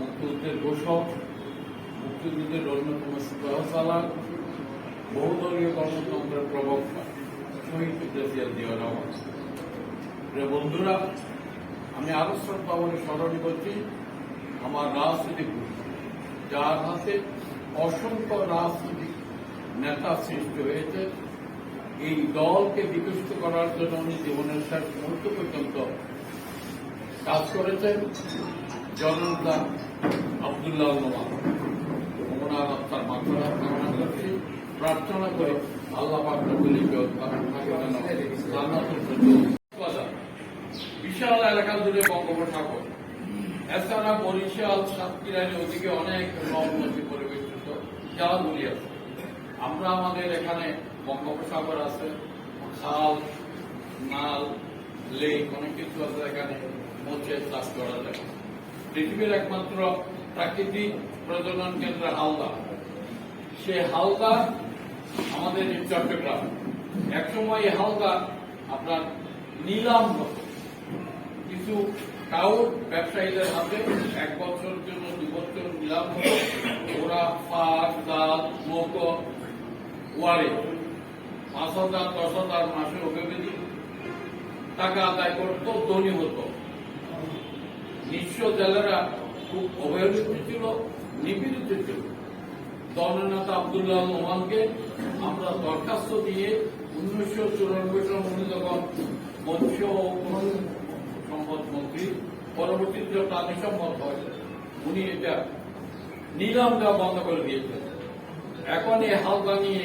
মুক্তিযুদ্ধের ঘোষক মুক্তিযুদ্ধের অন্যতম সুপ্রহসালার বহুদলীয় গণতন্ত্রের প্রবক্তা শহীদ প্রেসিডেন্ট জিয়া রহমান। বন্ধুরা আমি আরও শ্রদ্ধা বলে স্মরণ করছি আমার রাজনৈতিক গুরু, যার হাতে অসংখ্য রাজনৈতিক নেতা সৃষ্টি হয়েছে এই দলকে বিকশিত করার জন্য উনি জীবনের শেষ মুহূর্ত পর্যন্ত কাজ করেছেন। জনতা আবদুল্লাহ নোমান আত্মার মাত্রা প্রার্থনা করে আল্লাহ বিশাল এলাকা জুড়ে বঙ্গোপসাগর। এছাড়া বরিশাল সাতক্ষীরানি ওদিকে অনেক নদী পরিবেষ্টিত জালগুলি আছে। আমরা আমাদের এখানে বঙ্গোপসাগর আছে, খাল, নাল, লেক, অনেক কিছু আছে এখানে। মধ্যে চাষ করা যায় পৃথিবীর একমাত্র প্রাকৃতিক প্রজনন কেন্দ্র হালদা। সে হালদা আমাদের চট্টগ্রাম। একসময় এই হালদা আপনার নিলাম কিছু কাউর ব্যবসায়ীদের হাতে এক বছরের জন্য দু বছর নিলাম ওরা পাট, ডাল মৌকো ওয়ারে, পাঁচ হাজার, দশ হাজার মাসে অভিবেদী টাকা আদায় করত, ধনী হতো। নিঃস্ব জেলেরা খুব অবহেলিত ছিল, নিপীড়িত ছিল। দলনেতা আবদুল্লাহ মোহানকে আমরা দরখাস্ত দিয়ে উনিশশো চুরানব্বই সাল উনি যখন মৎস্য ও সম্পদ মন্ত্রী, পরবর্তীতে প্রাণী সম্পদ হয়, উনি এটা নিলাম দেওয়া বন্ধ করে দিয়েছেন এখন এই হালদা নিয়ে